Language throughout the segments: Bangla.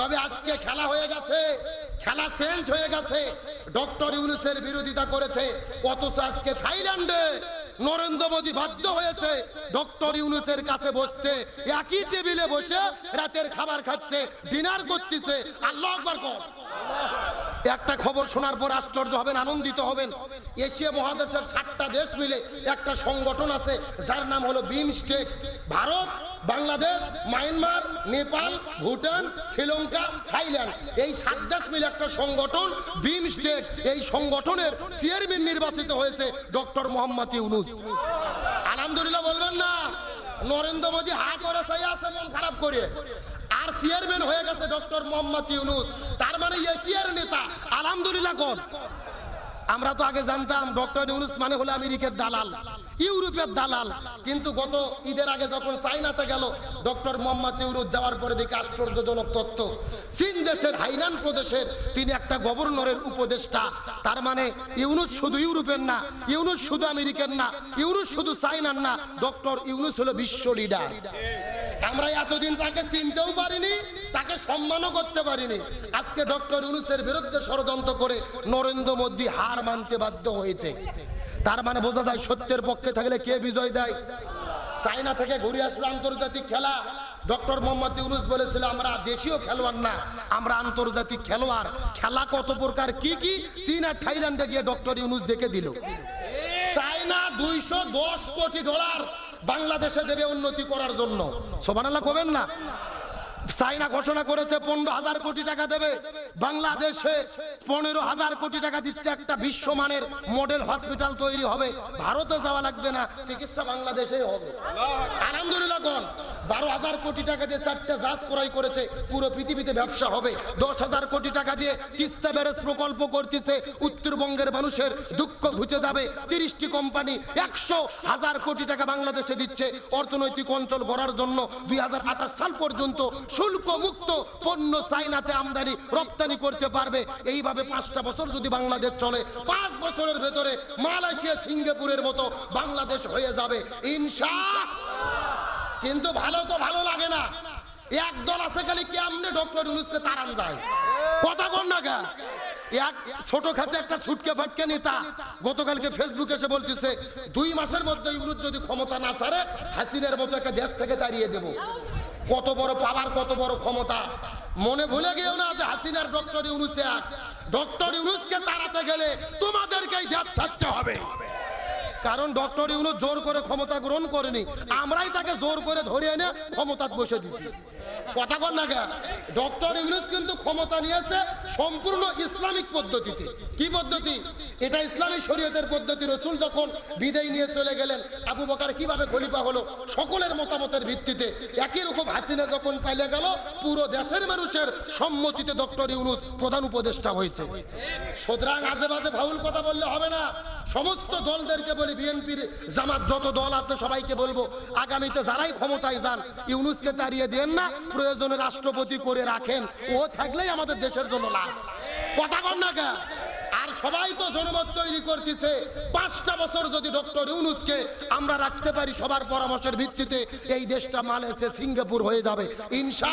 তবে আজকে খেলা হয়ে গেছে, খেলা চেঞ্জ হয়ে গেছে। ডক্টর ইউনুসের বিরোধিতা করেছে, অথচ আজকে থাইল্যান্ডে নরেন্দ্র মোদী বাধ্য হয়েছে ডক্টর ইউনুসের কাছে বসতে। একই টেবিলে বসে রাতের খাবার খাচ্ছে, ডিনার করতেছে। আল্লাহ আকবার কর। একটা খবর শোনার পর আশ্চর্য হবেন, আনন্দিত হবেন। এশিয়া মহাদেশের সাতটা দেশ মিলে একটা সংগঠন আছে, যার নাম হলো BIMSTEC Bharat Bangladesh, Myanmar, Nepal, Bhutan, Sri Lanka, Thailand. এই সাত দেশ মিলে একটা সংগঠন বিম স্টেট। এই সংগঠনের চেয়ারম্যান নির্বাচিত হয়েছে ডক্টর মোহাম্মদ ইউনুস। আলহামদুলিল্লাহ বলবেন না। নরেন্দ্র মোদী হা করে চাই আছে, মন খারাপ করে। আর চেয়ারম্যান হয়ে গেছে ডক্টর মোহাম্মদ ইউনুস। তার মানে এশিয়ার নেতা। আলহামদুলিল্লাহ কোন আমরা তো আগে জানতাম, ডক্টর ইউনুস মানে হলো আমেরিকার দালাল। ইউরোপের দালাল। কিন্তু গত ঈদের আগে যখন চাইনাতে গেল, ডক্টর মোহাম্মদ ইউনুস যাওয়ার পরে দেখে আশ্চর্যজনক তথ্য। চীন দেশের, হাইনান প্রদেশের তিনি একটা গভর্নরের উপদেষ্টা। তার মানে ইউনুস শুধু ইউরোপের না, ইউনুস শুধু আমেরিকার না, ইউনুস শুধু চাইনার না, ডক্টর ইউনুস হলো বিশ্ব লিডার। আমরা এতদিন তাকে চিনতেও পারিনি, তাকে সম্মানও করতে পারিনি। আজকে ডক্টর ইউনুসের বিরুদ্ধে ষড়যন্ত্র করে নরেন্দ্র মোদী হার মানতে বাধ্য হয়েছে। তার মানে বোঝা যায় সত্যের পক্ষে থাকলে কে বিজয় দেয়? চাইনা থেকে ঘুরে আসলো আন্তর্জাতিক খেলা। ডক্টর মোহাম্মদ ইউনুস বলেছিল, আমরা দেশীয় খেলোয়াড় না, আমরা আন্তর্জাতিক খেলোয়াড়। খেলা কত প্রকার, কি কি? চীন আর থাইল্যান্ডে গিয়ে ডক্টর ইউনুস দেখে দিল। চায়না দুইশো দশ কোটি ডলার বাংলাদেশে দেবে উন্নতি করার জন্য। সোবানাল্লাহ কবেন না? চাইনা ঘোষণা করেছে, পনেরো হাজার কোটি টাকা দেবে। বাংলাদেশে পনেরো হাজার কোটি টাকা দিচ্ছে একটা বিশ্বমানের মডেল হসপিটাল তৈরি হবে। ভারতে যাওয়া লাগবে না, চিকিৎসা বাংলাদেশে হবে। আলহামদুলিল্লাহ বারো হাজার কোটি টাকা দিয়ে চারটে জাহাজ ক্রয় করেছে, পুরো পৃথিবীতে ব্যবসা হবে। দশ হাজার কোটি টাকা দিয়ে তিস্তা ব্যারেজ প্রকল্প করতেছে, উত্তরবঙ্গের মানুষের দুঃখ ঘুচে যাবে। তিরিশটি কোম্পানি একশো হাজার কোটি টাকা বাংলাদেশে দিচ্ছে। অর্থনৈতিক অঞ্চল গড়ার জন্য দুই হাজার আঠাশ সাল পর্যন্ত শুল্ক মুক্ত পণ্য চাইনাতে আমদানি, রপ্তানি করতে পারবে। এইভাবে পাঁচটা বছর যদি বাংলাদেশ চলে, পাঁচ বছরের ভেতরে মালয়েশিয়া, সিঙ্গাপুরের মতো বাংলাদেশ হয়ে যাবে। ইনশা কিন্তু ভালো তো ভালো লাগে না। এক দল আছে খালি কি কেমনে ডক্টর ইউনুসকে তাড়ান যায়। কথা কর না গা। এক ছোট খাতে একটা ছুটকে ফাটকে নেতা। গতকালকে ফেসবুকে এসে বলতেছে, দুই মাসের মধ্যে ইউনুস যদি ক্ষমতা না ছাড়ে, হাসিনের মতো একটা দেশ থেকে দাঁড়িয়ে দেব। কত বড় পাওয়ার, কত বড় ক্ষমতা। মনে ভুলে গিয়েও না যে হাসিনার ডক্টর ইউনুসে ডক্টর ইউনুসকে তাড়াতে গেলে তোমাদেরকেই দেশ ছাড়তে হবে। কারণ ডক্টর ইউনুস জোর করে ক্ষমতা গ্রহণ করেনি। আমরাই তাকে জোর করে ধরে এনে ক্ষমতা বসে দিচ্ছি কথা কর না কেন? ডক্টর ইউনুস কিন্তু ক্ষমতা নিয়েছে সম্পূর্ণ ইসলামিক পদ্ধতিতে। কি পদ্ধতি? এটা ইসলামী শরীয়তের পদ্ধতি। রসুল যখন বিদায় নিয়ে চলে গেলেন, আবু বকার কীভাবে খলিফা হলো? সকলের মতামতের ভিত্তিতে। একই রকম হাসিনা যখন পাইলে গেল, পুরো দেশের মানুষের সম্মতিতে ডক্টর ইউনুস প্রধান উপদেষ্টা হয়েছে। সুতরাং আজে বাজে ফাউল কথা বললে হবে না। সমস্ত দলদেরকে বলি, বিএনপির জামাত, যত দল আছে সবাইকে বলব, আগামীতে যারাই ক্ষমতায় যান, ইউনুসকে তাড়িয়ে দেন না। প্রয়োজনে রাষ্ট্রপতি করে রাখেন, ও থাকলেই আমাদের দেশের জন্য লাভ। কথা কর না কেন? আর সবাই তো জনমত তৈরি করতেছে। পাঁচটা বছর যদি ডক্টর ইউনুসকে আমরা রাখতে পারি সবার পরামর্শের ভিত্তিতে, এই দেশটা মালয়েশিয়া সিঙ্গাপুর হয়ে যাবে। ইনশা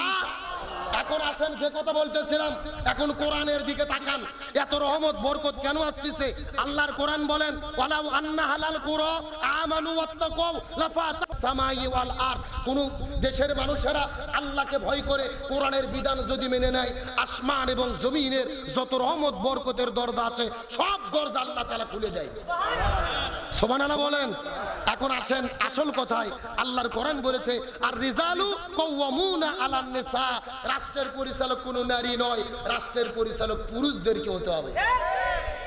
এখন আসেন, যে কথা বলতেছিলাম, এখন কোরআনের দিকে তাকান। এত রহমত, বরকত কেন আসতেছে? আল্লাহর কোরআন বলেন, ওয়ালাউ আন্না হালাল কুরো আমানু ওয়াত্তাকাউ লাফাতাস সামাই ওয়াল আরদ। কোন দেশের মানুষেরা আল্লাহকে ভয় করে কোরআনের বিধান যদি মেনে নেয়, আসমান এবং জমিনের যত রহমত, বরকতের দরজা আছে, সব দরজা আল্লাহ তাআলা খুলে দেয়। সোমানানা বলেন, এখন আসেন, আসল কথায় আল্লাহর কোরআন বলেছে, আর রিজালু কওয়ামুনা আলান নিসা। রাষ্ট্রের পরিচালক কোনো নারী নয়, রাষ্ট্রের পরিচালক পুরুষদেরকে হতে হবে।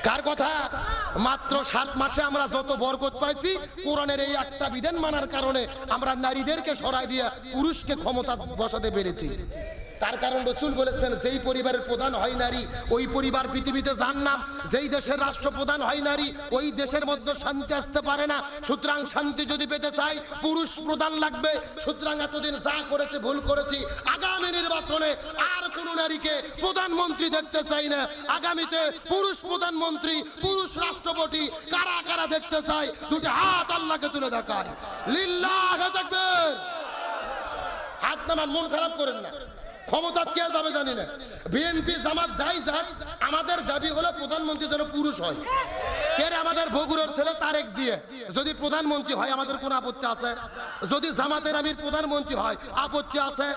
কার কথা? মাত্র সাত মাসে আমরা যত বরকত পাইছি, কোরআনের এই একটা বিধান মানার কারণে আমরা নারীদেরকে সরাই দিয়ে পুরুষকে ক্ষমতা বসাতে পেরেছি। তার কারণ রসুল বলেছেন, যেই পরিবারের প্রধান হয় নারী, ওই পরিবার পৃথিবীতে যার নাম যেই দেশের রাষ্ট্রপ্রধান হয় নারী, ওই দেশের মধ্যে শান্তি আসতে পারে না। সুতরাং শান্তি যদি পেতে চাই, পুরুষ প্রধান লাগবে। সুতরাং এতদিন যা করেছে, ভুল করেছি, আগামী নির্বাচনে আর কোন নারীকে প্রধানমন্ত্রী দেখতে চাই না। আগামীতে পুরুষ প্রধানমন্ত্রী, পুরুষ রাষ্ট্রপতি কারা কারা দেখতে চাই দুটি হাত আল্লাহকে তুলে দেখায়। লিল্লাহ থাকবে হাত নামান, মন খারাপ করেন না। ক্ষমতা কে যাবে জানি না। বিএনপি জামাত যাই যাক, আমাদের দাবি হলো প্রধানমন্ত্রী যেন পুরুষ হয়। কে আমাদের বগুড়ার ছেলে? তারেক জিয়ে। যদি প্রধানমন্ত্রী হয়, আমাদের কোন আপত্তি আছে? যদি জামাতের আমির প্রধানমন্ত্রী হয়, আপত্তি আছে?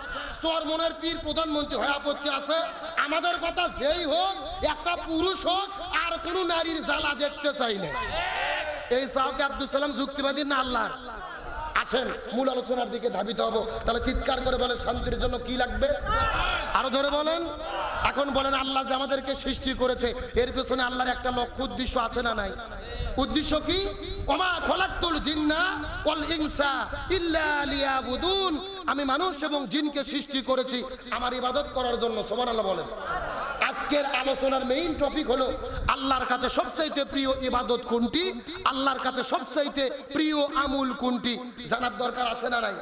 চরমনের পীর প্রধানমন্ত্রী হয়, আপত্তি আছে? আমাদের কথা যেই হোক, একটা পুরুষ হোক, আর কোনো নারীর জ্বালা দেখতে চাই না। এই সাহকে আব্দুল সালাম যুক্তিবাদী না আল্লাহর? আসেন মূল আলোচনার দিকে ধাবিত হব। তাহলে চিৎকার করে বলেন, শান্তির জন্য কি লাগবে? আরও ধরে বলেন। এখন বলেন, আল্লাহ যে আমাদেরকে সৃষ্টি করেছে, এর পেছনে আল্লাহর একটা লক্ষ্য, উদ্দেশ্য আছে না নাই? উদ্দেশ্য কি? ওমা খলাক্তুল জিন্না ওয়াল ইনসা ইল্লা লিয়াবুদুন। আমি মানুষ এবং জিনকে সৃষ্টি করেছি, আমার ইবাদত করার জন্য, সুবহানাল্লাহ বলেন। আজকের আলোচনার মেইন টপিক হলো আল্লাহর কাছে সবচাইতে প্রিয় ইবাদত কোনটি? আল্লাহর কাছে সবচাইতে প্রিয় আমুল কোনটি? জানার দরকার আছে না নাই?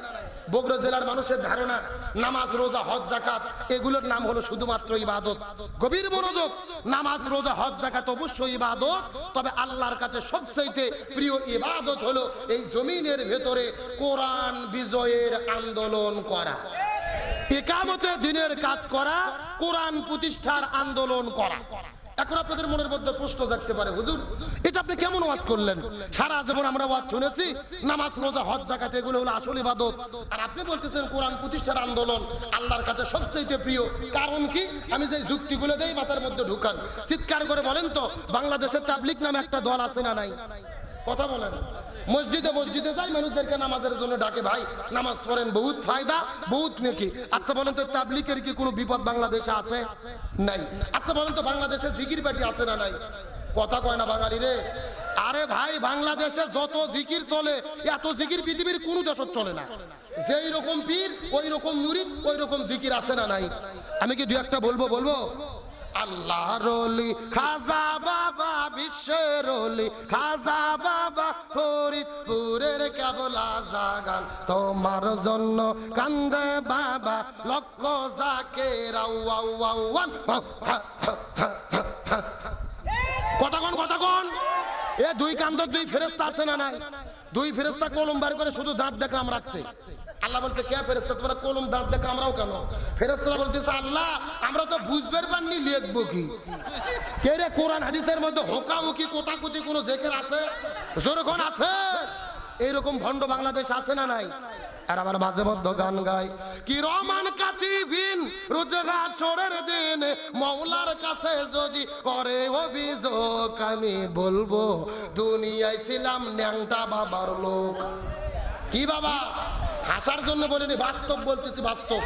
বগুড়া জেলার মানুষের ধারণা, নামাজ, রোজা, হজ জাকাত এগুলোর নাম হলো শুধুমাত্র ইবাদত। গভীর মনোযোগ, নামাজ, রোজা, হজ জাকাত অবশ্যই ইবাদত, তবে আল্লাহর কাছে সবচাইতে প্রিয় ইবাদত হলো এই জমিনের ভেতরে কোরআন বিজয়ের আন্দোলন করা। একামতে দিনের কাজ করা, কোরআন প্রতিষ্ঠার আন্দোলন করা। এখন আপনাদের মনের মধ্যে প্রশ্ন জাগতে পারে, হুজুর, এটা আপনি কেমন ওয়াজ করলেন? সারা জীবন আমরা ওয়াজ শুনেছি, নামাজ, রোজা, হজ জাকাত এগুলো হলো আসল ইবাদত। আর আপনি বলতেছেন কোরআন প্রতিষ্ঠার আন্দোলন আল্লাহর কাছে সবচেয়ে প্রিয়। কারণ কি? আমি যে যুক্তিগুলো দেই মাথার মধ্যে ঢুকান। চিৎকার করে বলেন তো, বাংলাদেশের তাবলিক নামে একটা দল আছে না নাই? কথা বলেন। মসজিদে মসজিদে যাই, মানুষদেরকে নামাজের জন্য ডাকে, ভাই, নামাজ পড়েন, বহুত ফায়দা, বহুত নাকি। আচ্ছা বলেন তো তাবলিকের কি কোনো বিপদ বাংলাদেশে আছে? নাই। আচ্ছা বলেন তো, বাংলাদেশে জিকির পাটি আছে না নাই? কথা কয় না বাঙালি রে। আরে ভাই, বাংলাদেশে যত জিকির চলে, এত জিকির পৃথিবীর কোনো দেশত চলে না। যেই রকম পীর, ওই রকম মুরিদ, ওই রকম জিকির আছে না নাই? আমি কি দু একটা বলব বলব? আল্লাহ রলি খাজা বাবা, বিশ্বের রলি খাজা বাবা, ফরিদপুরের কেবলা জাগান তোমার জন্য কান্দে বাবা, লক্ষ জাকে রাউয়ান কতক্ষণ কতক্ষণ? এ দুই কান্দর দুই ফেরেস্তা আছে না নাই? দুই ফেরেস্তা কলম বার করে শুধু দাঁত দেখা আমরাচ্ছে আল্লাহ বলছে, কে ফেরেস্তা তোমরা কলম দাঁত দেখা আমরাও কেন? ফেরেস্তারা বলছে আল্লাহ, আমরা তো বুঝবার পাননি, লিখব কি? কে রে কোরআন হাদিসের মধ্যে হোকামুখি কোথাকুতি কোনো জেকের আছে? জোরখন আছে? এইরকম ভণ্ড বাংলাদেশ আছে না নাই? আর আবার মাঝে মধ্যে গান গায়। কি রমান কাতিবিন রোজগার সরের দিন, মৌলার কাছে যদি করে অভিযোগ, আমি বলব, দুনিয়ায় ছিলাম ন্যাংটা বাবার লোক। কি বাবা? হাসার জন্য বলিনি, বাস্তব বলতেছি, বাস্তব।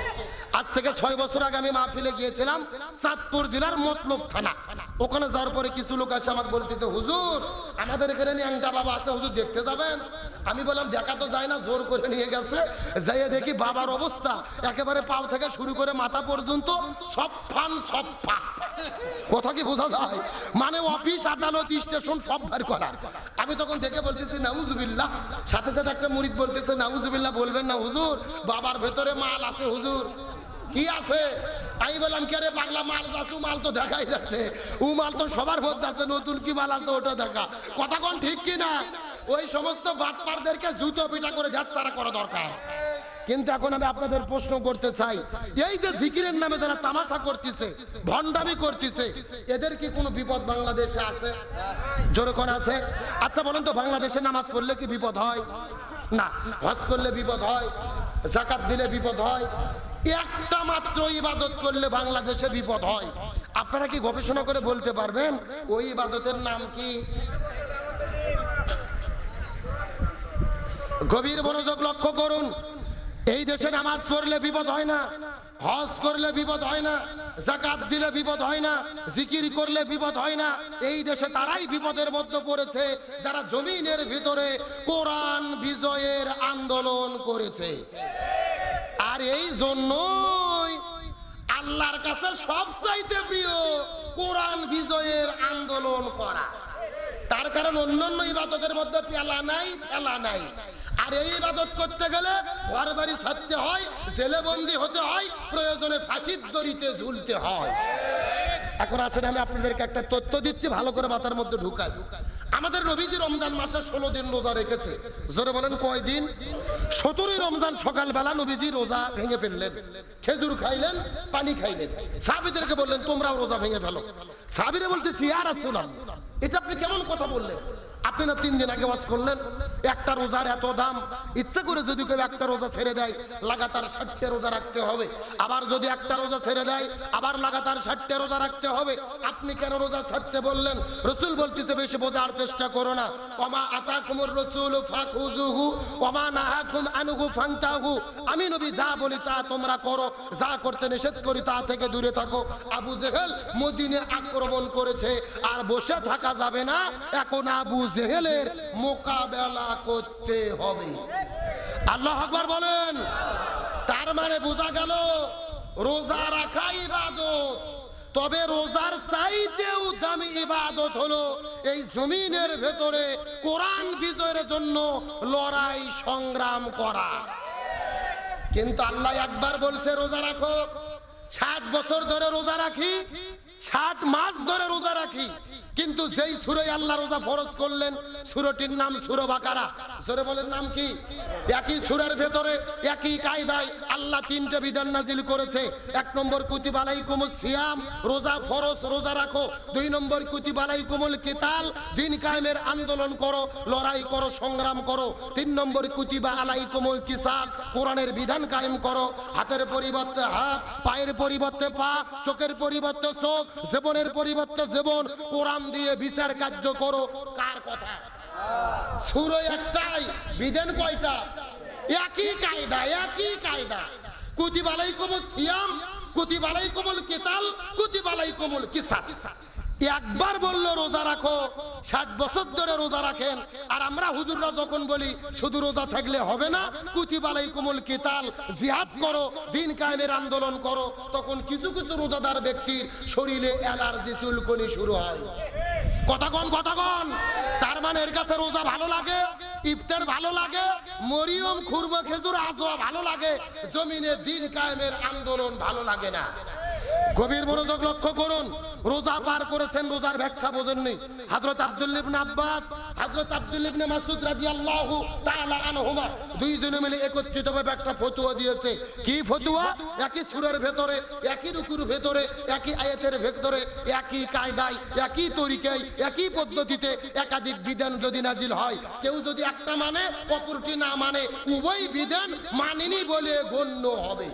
আজ থেকে ছয় বছর আগে আমি মাহফিলে গিয়েছিলাম চাঁদপুর জেলার মতলব থানা। ওখানে যাওয়ার পরে কিছু লোক আসে আমাকে বলতেছে, হুজুর, আমাদের এখানে ন্যাংটা বাবা আছে, হুজুর দেখতে যাবেন? আমি বললাম, দেখা তো যায় না, জোর করে নিয়ে গেছে। যাইয়ে দেখি বাবার অবস্থা। একেবারে পাও থেকে শুরু করে মাথা পর্যন্ত সব ফান, সব ফা। কথা কি বোঝা যায়? মানে অফিস, আদালত, স্টেশন, সব বার করার আমি তখন দেখে বলতেছি, নাউজুবিল্লাহ। সাথে সাথে একটা মুরিদ বলতেছে, নাউজুবিল্লাহ বলবেন না, হুজুর। বাবার ভেতরে মাল আছে, হুজুর। কি আছে? আমি বললাম, কে রে পাগলা, মাল যাচ্ছে, মাল তো দেখাই যাচ্ছে। ও মাল তো সবার মধ্যে আছে, নতুন কি মাল আছে, ওটা দেখা। কথা কোন ঠিক কি না ওই সমস্ত বাটপারদেরকে জুতো পিঠা করে যাচ্ছারা করা দরকার। কিন্তু এখন আমি আপনাদের প্রশ্ন করতে চাই, এই যে জিকিরের নামে যারা তামাশা করতেছে, ভণ্ডামি করতেছে, এদের কি কোনো বিপদ বাংলাদেশে আছে? যেরকম আছে? আচ্ছা বলেন তো, বাংলাদেশে নামাজ পড়লে কি বিপদ হয়? না, হজ করলে বিপদ হয় জাকাত দিলে বিপদ হয়, একটা মাত্র ইবাদত করলে বাংলাদেশে বিপদ হয়। আপনারা কি গবেষণা করে বলতে পারবেন, ওই ইবাদতের নাম কি? গভীর মনোযোগ লক্ষ্য করুন। এই দেশে নামাজ পড়লে বিপদ হয় না, হজ করলে বিপদ হয় না জাকাত দিলে বিপদ হয় না, জিকির করলে বিপদ হয় না। এই দেশে তারাই বিপদের মধ্যে পড়েছে, যারা জমিনের ভিতরে কোরআন বিজয়ের আন্দোলন করেছে। আর এই জন্যই আল্লাহর কাছে সবচাইতে প্রিয় কোরআন বিজয়ের আন্দোলন করা। তার কারণ অন্যান্য ইবাদতের মধ্যে পেলা নাই ফেলা নাই। আর এই ইবাদত করতে গেলে ঘর বাড়ি ছাড়তে হয় জেলে বন্দি হতে হয়, প্রয়োজনে ফাঁসির দড়িতে ঝুলতে হয়। এখন আসলে আমি আপনাদেরকে একটা তথ্য দিচ্ছি, ভালো করে মাথার মধ্যে ঢুকাই আমাদের নবীজি রমজান মাসে ষোলো দিন রোজা রেখেছে। জোরে বলেন, কয় দিন? সতেরোই রমজান সকালবেলা নবীজি রোজা ভেঙে ফেললেন। খেজুর খাইলেন, পানি খাইলেন। সাহাবিদেরকে বললেন, তোমরাও রোজা ভেঙে ফেলো। সাহাবিরে বলতেছি আর রাসূলুল্লাহ, এটা আপনি কেমন কথা বললেন? আপনি না তিন দিন আগে ওয়াজ করলেন, একটা রোজার এত দাম। ইচ্ছা করে যদি কেউ একটা রোজা ছেড়ে দেয়, লাগাতার ষাটটা রোজা রাখতে হবে। আবার যদি একটা রোজা ছেড়ে দেয়, আবার লাগাতার ষাটটা রোজা রাখতে হবে। আপনি কেন রোজা ছাড়তে বললেন? রসুল বলতেছে বেশি বোঝার চেষ্টা করো না। ওমা আতা কুমুর রসুল ফাকুজুহু ওমা নাহাকুম আনুহু ফান্তাহু। আমি নবী যা বলি তা তোমরা করো, যা করতে নিষেধ করি তা থেকে দূরে থাকো। আবু জেহেল মদিনে আক্রমণ করেছে, আর বসে থাকা যাবে না। এখন আবু জেহেলের মোকাবেলা করতে হবে। আল্লাহ আকবার বলেন, তার মানে বোঝা গেল, রোজা রাখা ইবাদত। তবে রোজার চাইতেও দামি ইবাদত হলো এই জমিনের ভেতরে কোরআন বিজয়ের জন্য লড়াই সংগ্রাম করা। কিন্তু আল্লাহ একবার বলছে, রোজা রাখো। ষাট বছর ধরে রোজা রাখি ষাট মাস ধরে রোজা রাখি। কিন্তু যেই সুরে আল্লাহ রোজা ফরজ করলেন, সুরটির নাম সুর বাকারা। সুরে বলেন, নাম কি? একই সুরের ভেতরে, একই কায়দায় আল্লাহ তিনটে বিধান নাজিল করেছে। এক নম্বর কুতিবালাই কুমুল সিয়াম, রোজা ফরজ, রোজা রাখো। দুই নম্বর কুতিবালাই কুমুল কিতাল, দিন কায়েমের আন্দোলন করো, লড়াই করো, সংগ্রাম করো। তিন নম্বর, কুতিবা আলাই কুমুল কিসাস, কোরআনের বিধান কায়েম করো। হাতের পরিবর্তে হাত, পায়ের পরিবর্তে পা, চোখের পরিবর্তে চোখ, জীবনের পরিবর্তে জীবন। কোরআন দিয়ে বিচার কার্য করো। কার কথা? সুর একটাই, বিধান কয়টা? একই কায়দা একই কায়দা। কুতিবালাই কুমুল সিয়াম কুতিবালাই কুমুল কিতাল কুতিবালাই কুমুল কিসাস। একবার বলল রোজা রাখো, ষাট বছর ধরে রোজা রাখেন। আর আমরা হুজুররা যখন বলি, শুধু রোজা থাকলে হবে না কুতিবালাই কুমল কিতাল, জিহাদ করো, দিন কায়েমের আন্দোলন করো, তখন কিছু কিছু রোজাদার ব্যক্তির শরীরে অ্যালার্জি, চুলকনি শুরু হয়। কথাগণ কথাগণ। তার মানে এর কাছে রোজা ভালো লাগে, ইফতার ভালো লাগে, মরিয়ম, খুরমা, খেজুর আসোয়া ভালো লাগে, জমিনে দিন কায়েমের আন্দোলন ভালো লাগে না। গভীর মনোযোগ লক্ষ্য করুন। রোজা পার করেছেন, রোজার ব্যাখ্যা বোঝেননি। হযরত আব্দুল্লাহ ইবনে আব্বাস, হযরত আব্দুল্লাহ ইবনে মাসউদ রাদিয়াল্লাহু তাআলা আনহুমা দুইজনে মিলে একত্রিতভাবে একটা ফতোয়া দিয়েছে। কি ফতোয়া? একই সূরার ভেতরে, একই রুকুর ভেতরে, একই আয়াতের ভেতরে, একই কায়দায়, একই তরিকায়, একই পদ্ধতিতে একাধিক বিধান যদি নাজিল হয়। কেউ যদি একটা মানে অপরটি না মানে উভয় বিধান মানেনি বলে গণ্য হবে।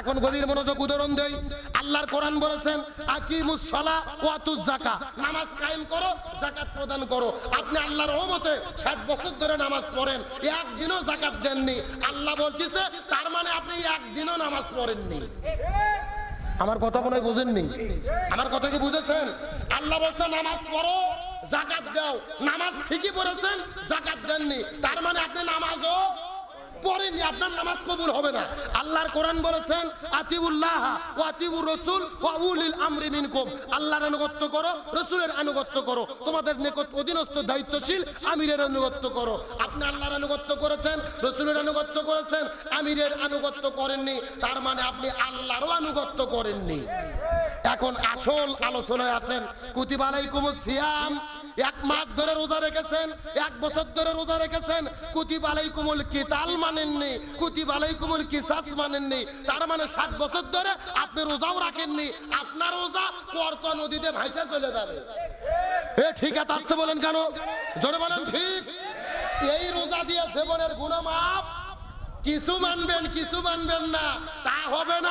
এখন গভীর মনোযোগ উদাহরণ দেই। আল্লাহর কোরআন বলেছেন, আকিমুস সালা ওয়াতুজ যাকা। নামাজ কায়েম করো, যাকাত প্রদান করো। আপনি আল্লাহর রহমতে 60 বছর ধরে নামাজ পড়েন, একদিনও যাকাত দেননি। আল্লাহ বলতেছে, তার মানে আপনি একদিনও নামাজ পড়েননি। আমার কথা মনে হয় বুঝেননি? আমার কথা কি বুঝেছেন? আল্লাহ বলছে, নামাজ পড়ো জাকাত দাও। নামাজ ঠিকই পড়েছেন জাকাত দেননি। পড়েননি, আপনার নামাজ কবুল হবে না। আল্লাহর কোরআন বলেছেন, আতিউল্লাহ ও আতিউর রসুল ও আমরি মিনকুম। আল্লাহর আনুগত্য করো, রসুলের আনুগত্য করো। তোমাদের নিকট অধীনস্থ দায়িত্বশীল আমিরের আনুগত্য করো। আপনি আল্লাহর আনুগত্য করেছেন, রসুলের আনুগত্য করেছেন, আমিরের আনুগত্য করেননি। তার মানে আপনি আল্লাহরও আনুগত্য করেননি। এখন আসল আলোচনায় আসেন। কুতিবালাই কুমুর সিয়াম। এক মাস ধরে রোজা রেখেছেন, এক বছর ধরে রোজা রেখেছেন। কুতিব আলাইকুমুল কিতাল মানেননি, কুতিব আলাইকুমুল কিসাস মানেননি। তার মানে ষাট বছর ধরে আপনি রোজাও রাখেননি। আপনার রোজা কর্তা নদীতে ভাইসে চলে যাবে। এ ঠিক আছে আসতে বলেন কেন? জোরে বলেন, ঠিক। এই রোজা দিয়ে জীবনের গুণমাপ কিছু মানবেন কিছু মানবেন না। তা হবে না।